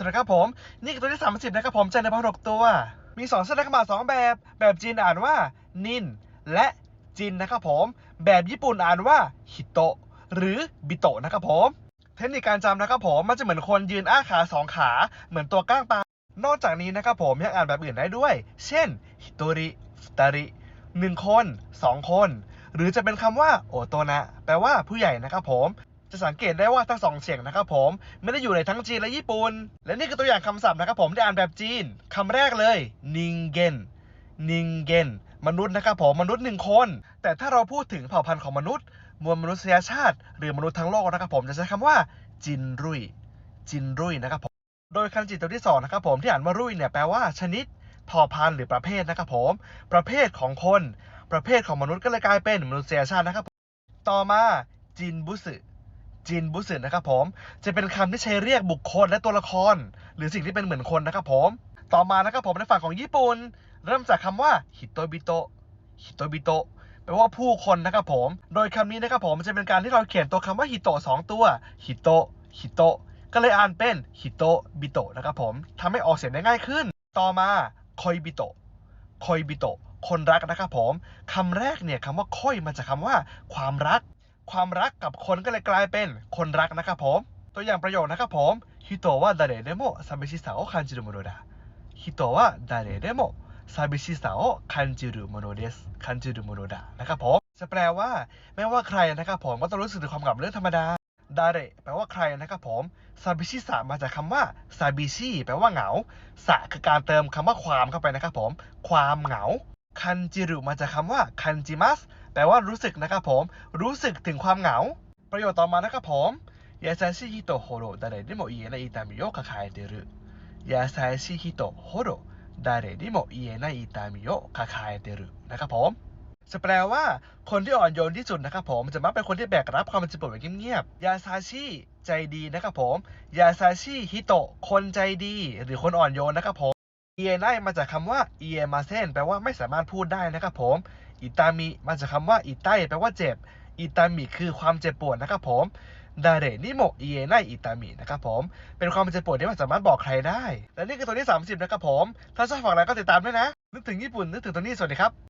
สวัสดีครับผม นี่คือตัวที่ 30 นะครับผมจันทร์พันหกตัว มี2เส้นเลขบาทสองแบบ แบบจีนอ่านว่า นิน และจินนะครับผม แบบญี่ปุ่นอ่านว่าฮิโตะหรือบิโตะนะครับผม เทคนิคการจำนะครับผมมันจะเหมือนคนยืนอ้าขาสองขา เหมือนตัวก้างปลานอกจากนี้นะครับผมยังอ่านแบบอื่นได้ด้วย เช่นฮิโตริฟุตาริหนึ่งคนสองคน หรือจะเป็นคำว่าโอโตนะ แปลว่าผู้ใหญ่นะครับผม จะสังเกตได้ว่าทั้งสองเสียงนะครับผมไม่ได้อยู่ในทั้งจีนและญี่ปุ่น และนี่คือตัวอย่างคำศัพท์นะครับผมที่อ่านแบบจีนคำแรกเลยนิงเกนนิงเกนมนุษย์นะครับผมมนุษย์หนึ่งคน แต่ถ้าเราพูดถึงเผ่าพันธุ์ของมนุษย์ มวลมนุษยชาติ หรือมนุษย์ทั้งโลกนะครับผมจะใช้คำว่า จินรุยจินรุยนะครับผมโดยคันจิตัวที่สองนะครับผมที่อ่านว่ารุ่ยเนี่ยแปลว่าชนิดเผ่าพันธุ์หรือประเภทนะครับผม ประเภทของคน ประเภทของมนุษย์ก็เลยกลายเป็นมนุษยชาตินะครับผมต่อมาจินบุสึ จินบุสึนะครับผม จะเป็นคำที่ใช้เรียกบุคคลและตัวละคร หรือสิ่งที่เป็นเหมือนคนนะครับผม ต่อมานะครับผมในฝั่งของญี่ปุ่น เริ่มจากคำว่าฮิโตบิโตฮิโตบิโตแปลว่าผู้คนนะครับผม โดยคำนี้นะครับผมจะเป็นการที่เราเขียนตัวคำว่าฮิโตสองตัวฮิโตฮิโตก็เลยอ่านเป็นฮิโตบิโตนะครับผมทำให้ออกเสียงได้ง่ายขึ้น ต่อมาคอยบิโตคอยบิโตคนรักนะครับผมคำแรกเนี่ยคำว่าคอยมาจากคำว่า ความรัก ความรักกับคนก็เลยกลายเป็นคนรักนะครับผม ตัวอย่างประโยคนะครับผมฮิโตะว่าดาเรเดโมซาบิชิสาโอคันจิรุโมโนดะฮิโตะว่าดาเรเดโมซาบิชิสาโอคันจิรุโมโนเดสคันจิรุโมโนดะนะครับผมจะแปลว่าแม้ว่าใครนะครับผมก็ต้องรู้สึกถึงความกับเรื่องธรรมดาดาเรแปลว่าใครนะครับผมซาบิชิสามาจากคำว่าซาบิชิแปลว่าเหงาสะคือการเติมคำว่าความเข้าไปนะครับผม ความเหงาคันจิรุมาจากคำว่าคันจิมัส แปลว่ารู้สึกนะครับผม รู้สึกถึงความเหงา ประโยคต่อมานะครับผมยาซาชิฮิโตโฮโรดาเรดิโมอิเอนาอิตามิโยคาคายเดรุยาซาชิฮิโตโฮโรดาเรดิโมอิเอนาอิตามิโยคาคายเดรุนะครับผมจะแปลว่าคนที่อ่อนโยนที่สุดนะครับผม จะมักเป็นคนที่แบกรับความเจ็บปวดไว้เงียบๆยาซาชิใจดีนะครับผมยาซาชิฮิโตะคนใจดี หรือคนอ่อนโยนนะครับผมเอไนมาจากคำว่าเอมาเซนแปลว่าไม่สามารถพูดได้นะครับผม อิตามิมาจากคำว่าอิตายแปลว่าเจ็บ อิตามิคือความเจ็บปวดนะครับผมดาเรนิโมเอียไนอิตามินะครับผม เป็นความเจ็บปวดที่ไม่สามารถบอกใครได้ และนี่คือตัวที่ 30 นะครับผม ถ้าชอบฝากอะไรก็ติดตามด้วยนะ นึกถึงญี่ปุ่น นึกถึงตัวนี้ สวัสดีครับ